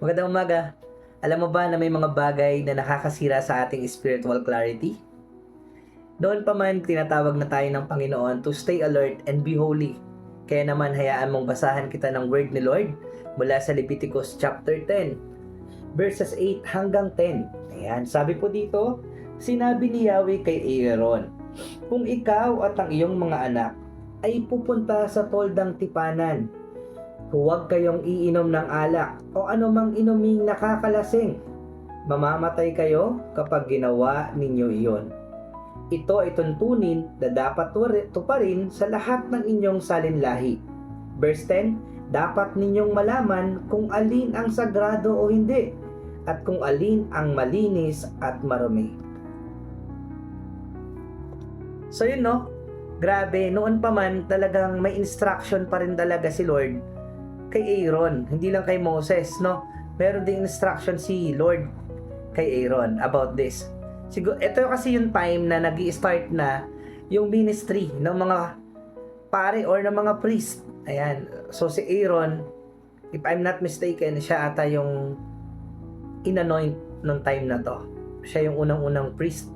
Magandang umaga. Alam mo ba na may mga bagay na nakakasira sa ating spiritual clarity? Doon pa man tinatawag na tayo ng Panginoon to stay alert and be holy. Kaya naman hayaan mong basahan kita ng word ni Lord mula sa Leviticus chapter 10 verses 8 hanggang 10. Ayan, sabi po dito, sinabi ni Yahweh kay Aaron, Kung ikaw at ang iyong mga anak ay pupunta sa toldang tipanan, huwag kayong iinom ng alak o anumang inuming nakakalasing. Mamamatay kayo kapag ginawa ninyo iyon. Ito ay tuntunin na dapat tuparin sa lahat ng inyong salinlahi. Verse 10, dapat ninyong malaman kung alin ang sagrado o hindi at kung alin ang malinis at marumi. So yun no, grabe, noon pa man talagang may instruction pa rin talaga si Lord kay Aaron, hindi lang kay Moses, no? Meron ding instruction si Lord kay Aaron about this. Siguro, ito kasi yung time na nag start na yung ministry ng mga pare or ng mga priest. Ayan. So si Aaron, if I'm not mistaken, siya ata yung inanoint nung time na to. Siya yung unang-unang priest.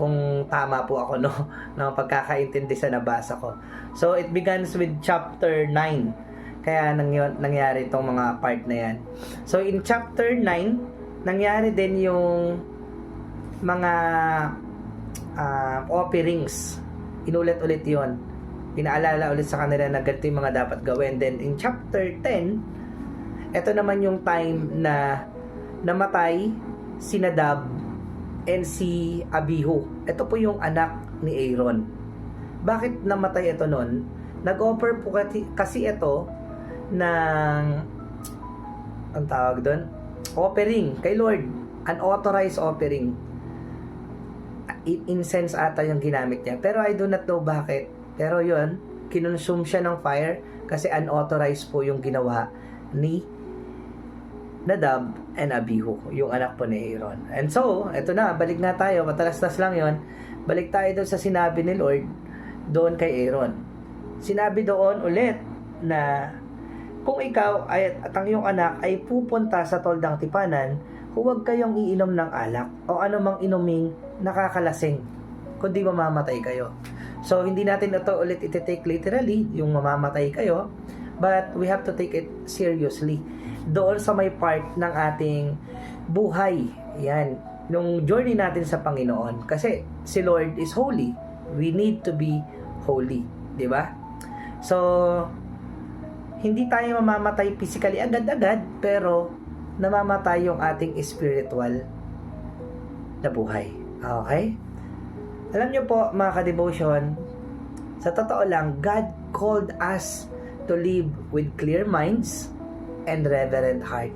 Kung tama po ako, no? ng pagkakaintindi sa nabasa ko. So, it begins with chapter 9. Kaya nangy- nangyari itong mga part na yan. So, in chapter 9, nangyari din yung mga uh, offerings. Inulit-ulit yon Pinaalala ulit sa kanila na ganito yung mga dapat gawin. Then, in chapter 10, ito naman yung time na namatay si Nadab and si Abihu. Ito po yung anak ni Aaron. Bakit namatay ito nun? Nag-offer po kasi ito ng ang tawag doon? Offering kay Lord. Unauthorized offering. Incense ata yung ginamit niya. Pero I do not know bakit. Pero yun, kinonsume siya ng fire kasi unauthorized po yung ginawa ni Nadab and Abihu, yung anak po ni Aaron. And so, eto na, balik na tayo, matalastas lang yon Balik tayo doon sa sinabi ni Lord doon kay Aaron. Sinabi doon ulit na kung ikaw ay, at ang iyong anak ay pupunta sa toldang tipanan, huwag kayong iinom ng alak o anumang inuming nakakalasing, kundi mamamatay kayo. So, hindi natin ito ulit iti-take literally, yung mamamatay kayo, but we have to take it seriously doon sa may part ng ating buhay. Yan. Nung journey natin sa Panginoon. Kasi si Lord is holy. We need to be holy. ba? So, hindi tayo mamamatay physically agad-agad, pero namamatay yung ating spiritual na buhay. Okay? Alam nyo po, mga ka-devotion, sa totoo lang, God called us to live with clear minds, and reverent heart.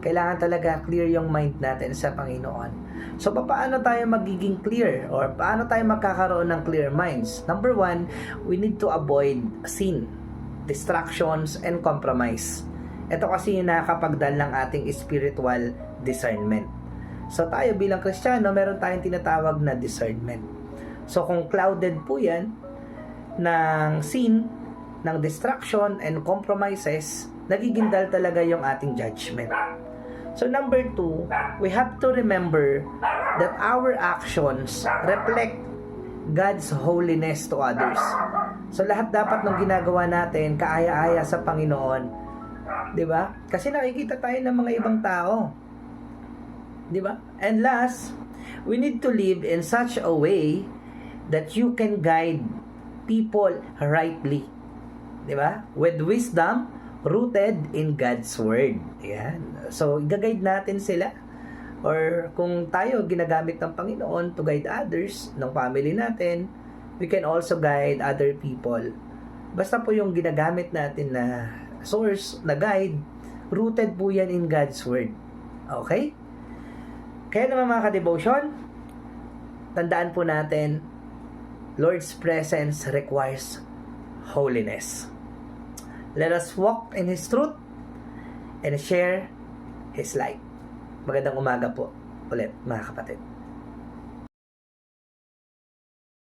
Kailangan talaga clear yung mind natin sa Panginoon. So, paano tayo magiging clear? Or paano tayo magkakaroon ng clear minds? Number one, we need to avoid sin, distractions, and compromise. Ito kasi yung nakakapagdal ng ating spiritual discernment. So, tayo bilang Kristiyano, meron tayong tinatawag na discernment. So, kung clouded po yan ng sin, ng distraction, and compromises, nagiging dal talaga yung ating judgment. So number two, we have to remember that our actions reflect God's holiness to others. So lahat dapat ng ginagawa natin kaaya-aya sa Panginoon. 'Di ba? Kasi nakikita tayo ng mga ibang tao. 'Di ba? And last, we need to live in such a way that you can guide people rightly. 'Di ba? With wisdom, rooted in God's Word. Yan. So, gagayad natin sila. Or kung tayo ginagamit ng Panginoon to guide others, ng family natin, we can also guide other people. Basta po yung ginagamit natin na source, na guide, rooted po yan in God's Word. Okay? Kaya naman mga ka-devotion, tandaan po natin, Lord's presence requires holiness. Let us walk in His truth and share His light. Magandang umaga po ulit mga kapatid.